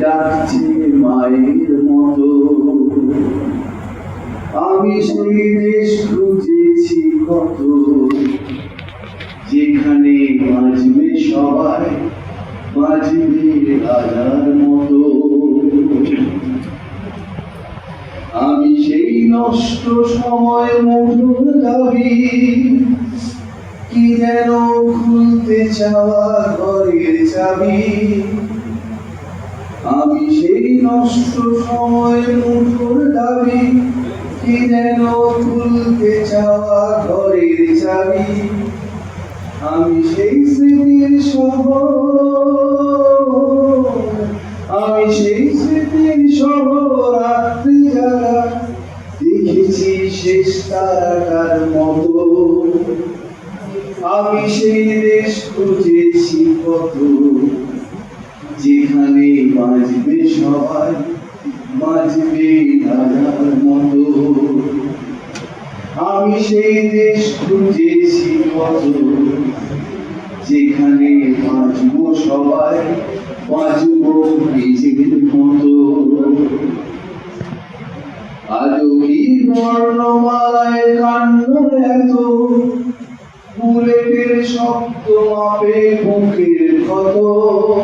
ডাকছে মায়ের মতো। আমি সেই দেশ খুঁজেছি কত, যেখানে বাজবে সবাই বাজবে রাজার মতো। আমি সেই নষ্ট সময় মধুর দাবি, কি যেন খুলতে চাওয়া ঘরের চাবি। আমি সেই নষ্ট সময় মুঠোর দাবি, কি যেন খুলতে চাওয়া ঘরের চাবি। আমি সেই স্মৃতির শহর, আমি সেই স্মৃতির শহর রাত্রি যারা দেখেছি শেষ তারাটার মতো। আমি সেই দেশ খুঁজেছি কত যেখানে বাজবে সবাই, বাজবে রাজার মতো। আমি সেই দেশ খুঁজেছি কত যেখানে বাঁচবো সবাই বাঁচবো নিজের মতো। আজও বর্ণমালায় কান্ড এত? বুলেটের শব্দ মাপে বুকের ক্ষত। আজও কি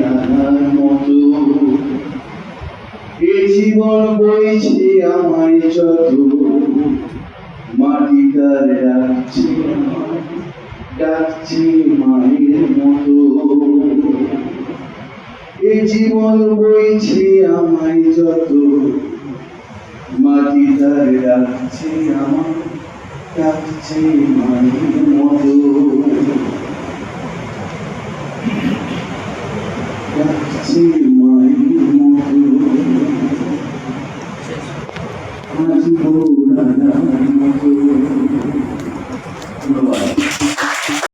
রানার মতো এ জীবন বইছে আমায় যত মাটি তার ডাকছে ডাকছে মায়ের মতো এ জীবন বইছে আমায় যত, মাটি তার ডাকছে, আমার ডাকছে মায়ের মতো।